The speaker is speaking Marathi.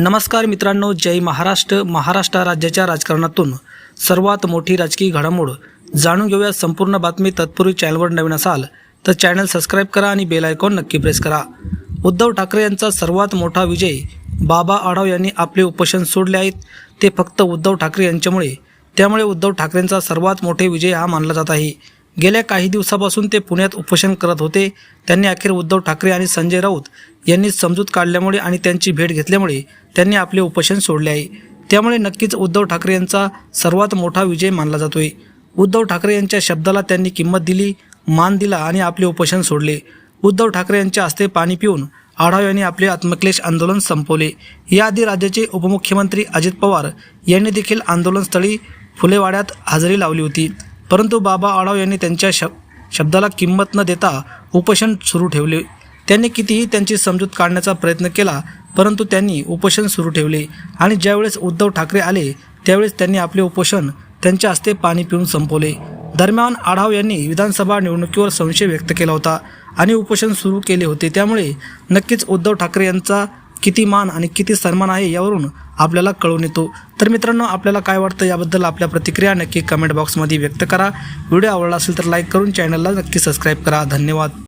नमस्कार मित्रांनो जय महाराष्ट्र. महाराष्ट्र राज्याच्या राजकारणातून सर्वात मोठी राजकीय घडामोड जाणून घेऊया संपूर्ण बातमी तत्पूर्वी चॅनलवर नवीन असाल तर चॅनल सबस्क्राईब करा आणि बेल आयकॉन नक्की प्रेस करा. उद्धव ठाकरे यांचा सर्वात मोठा विजय बाबा आढाव यांनी आपले उपोषण सोडले आहेत. ते फक्त उद्धव ठाकरे यांच्यामुळे त्यामुळे उद्धव ठाकरेंचा सर्वात मोठे विजय हा मानला जात आहे. गेल्या काही दिवसापासून ते पुण्यात उपोषण करत होते. त्यांनी अखेर उद्धव ठाकरे आणि संजय राऊत यांनी समजूत काढल्यामुळे आणि त्यांची भेट घेतल्यामुळे त्यांनी आपले उपोषण सोडले आहे. त्यामुळे नक्कीच उद्धव ठाकरे यांचा सर्वात मोठा विजय मानला जातोय. उद्धव ठाकरे यांच्या शब्दाला त्यांनी किंमत दिली मान दिला आणि आपले उपोषण सोडले. उद्धव ठाकरे यांच्या हस्ते पाणी पिऊन आढाव यांनी आपले आत्मक्लेश आंदोलन संपवले. याआधी राज्याचे उपमुख्यमंत्री अजित पवार यांनी देखील आंदोलनस्थळी फुलेवाड्यात हजेरी लावली होती. परंतु बाबा आढाव यांनी त्यांच्या शब शब्दाला किंमत न देता उपोषण सुरू ठेवले. त्यांनी कितीही त्यांची समजूत काढण्याचा प्रयत्न केला परंतु त्यांनी उपोषण सुरू ठेवले. आणि ज्यावेळेस उद्धव ठाकरे आले त्यावेळेस त्यांनी आपले उपोषण त्यांच्या हस्ते पाणी पिऊन संपवले. दरम्यान आढाव यांनी विधानसभा निवडणुकीवर संशय व्यक्त केला होता आणि उपोषण सुरू केले होते. त्यामुळे नक्कीच उद्धव ठाकरे यांचा किती मान आणि किती सन्मान आहे यावरून आपल्याला कळून येतो. तर मित्रांनो आपल्याला काय वाटतं याबद्दल आपल्या प्रतिक्रिया नक्की कमेंट बॉक्समध्ये व्यक्त करा. व्हिडिओ आवडला असेल तर लाईक करून चॅनलला नक्की सबस्क्राईब करा. धन्यवाद.